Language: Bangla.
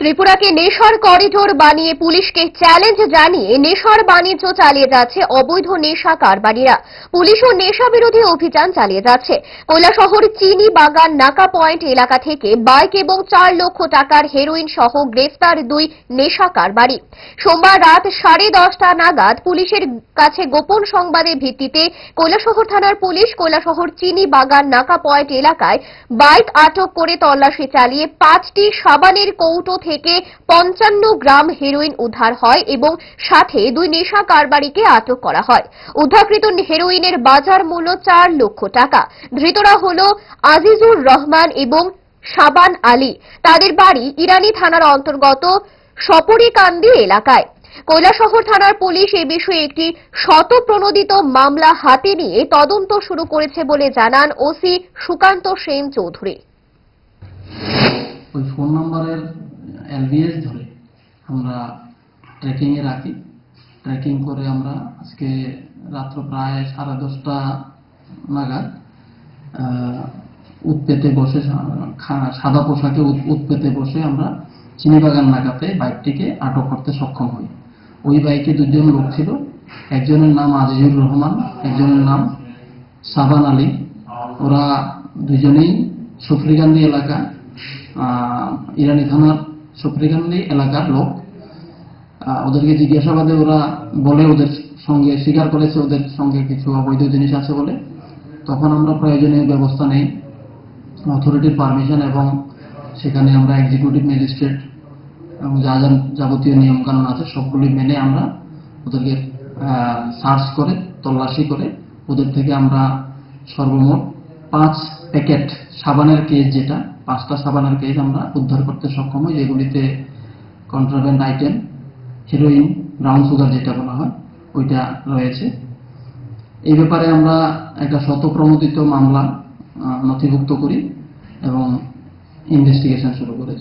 ত্রিপুরাকে নেশার করিডোর বানিয়ে পুলিশকে চ্যালেঞ্জ জানিয়ে নেশার বাণিজ্য চালিয়ে যাচ্ছে অবৈধ নেশা কারবারিরা। পুলিশ ও নেশা বিরোধী অভিযান চালিয়ে যাচ্ছে। কৈলাসহর চিনি বাগান নাকা পয়েন্ট এলাকা থেকে বাইক এবং চার লক্ষ টাকার হেরোইন সহ গ্রেফতার দুই নেশা কারবারি। সোমবার রাত সাড়ে দশটা নাগাদ পুলিশের কাছে গোপন সংবাদের ভিত্তিতে কৈলাসহর থানার পুলিশ কৈলাসহর চিনি বাগান নাকা পয়েন্ট এলাকায় বাইক আটক করে তল্লাশি চালিয়ে পাঁচটি সাবানের কৌটো থেকে পঞ্চান্ন গ্রাম হেরোইন উদ্ধার হয় এবং সাথে দুই নেশা কারবারিকে আটক করা হয়। উদ্ধারকৃত হেরোইনের বাজার মূল্য চার লক্ষ টাকা। ধৃতরা হল আজিজুর রহমান এবং সাবান আলী। তাদের বাড়ি ইরানি থানার অন্তর্গত সপরিকান্দি এলাকায়। কৈলাসহর থানার পুলিশ এ বিষয়ে একটি শতপ্রণোদিত মামলা হাতে নিয়ে তদন্ত শুরু করেছে বলে জানান ওসি সুকান্ত সেন চৌধুরী ওই ফোন নাম্বারের এলবিএস ধরে। আমরা ট্রেকিংয়ে রাখি। ট্রেকিং করে আমরা আজকে রাত্র প্রায় সাড়ে দশটা নাগাদ উৎপেতে বসে সাদা পোশাকে উৎ- উৎপেতে বসে আমরা চিনিবাগান নাগাতে বাইকটিকে আটক করতে সক্ষম হই। ওই বাইকে দুজন লোক ছিল। একজনের নাম আজিজুর রহমান, একজনের নাম সাবান আলী। ওরা দুজনেই সুফরিকান্দি এলাকা ইরানি থানার সুফরিকান্দি এলাকার লোক ওদেরকে জিজ্ঞাসাবাদে ওরা বলে ওদের সঙ্গে, স্বীকার করেছে ওদের সঙ্গে কিছু অবৈধ জিনিস আছে বলে। তখন আমরা প্রয়োজনীয় ব্যবস্থা নেই অথরিটির পারমিশন এবং সেখানে আমরা এক্সিকিউটিভ ম্যাজিস্ট্রেট এবং যা যা যাবতীয় নিয়মকানুন আছে সবগুলি মেনে আমরা ওদেরকে সার্চ করে, তল্লাশি করে ওদের থেকে আমরা সর্বমোট পাঁচ প্যাকেট সাবানের কেস যেটা পাঁচটা সাবানের কেস আমরা উদ্ধার করতে সক্ষম হই, যেগুলিতে contraband item heroin, brown sugar যেটা বলা হয়, ওইটা রয়েছে। এই ব্যাপারে আমরা একটা শতপ্রমোদিত মামলা নথিভুক্ত করি এবং ইনভেস্টিগেশন শুরু করেছি।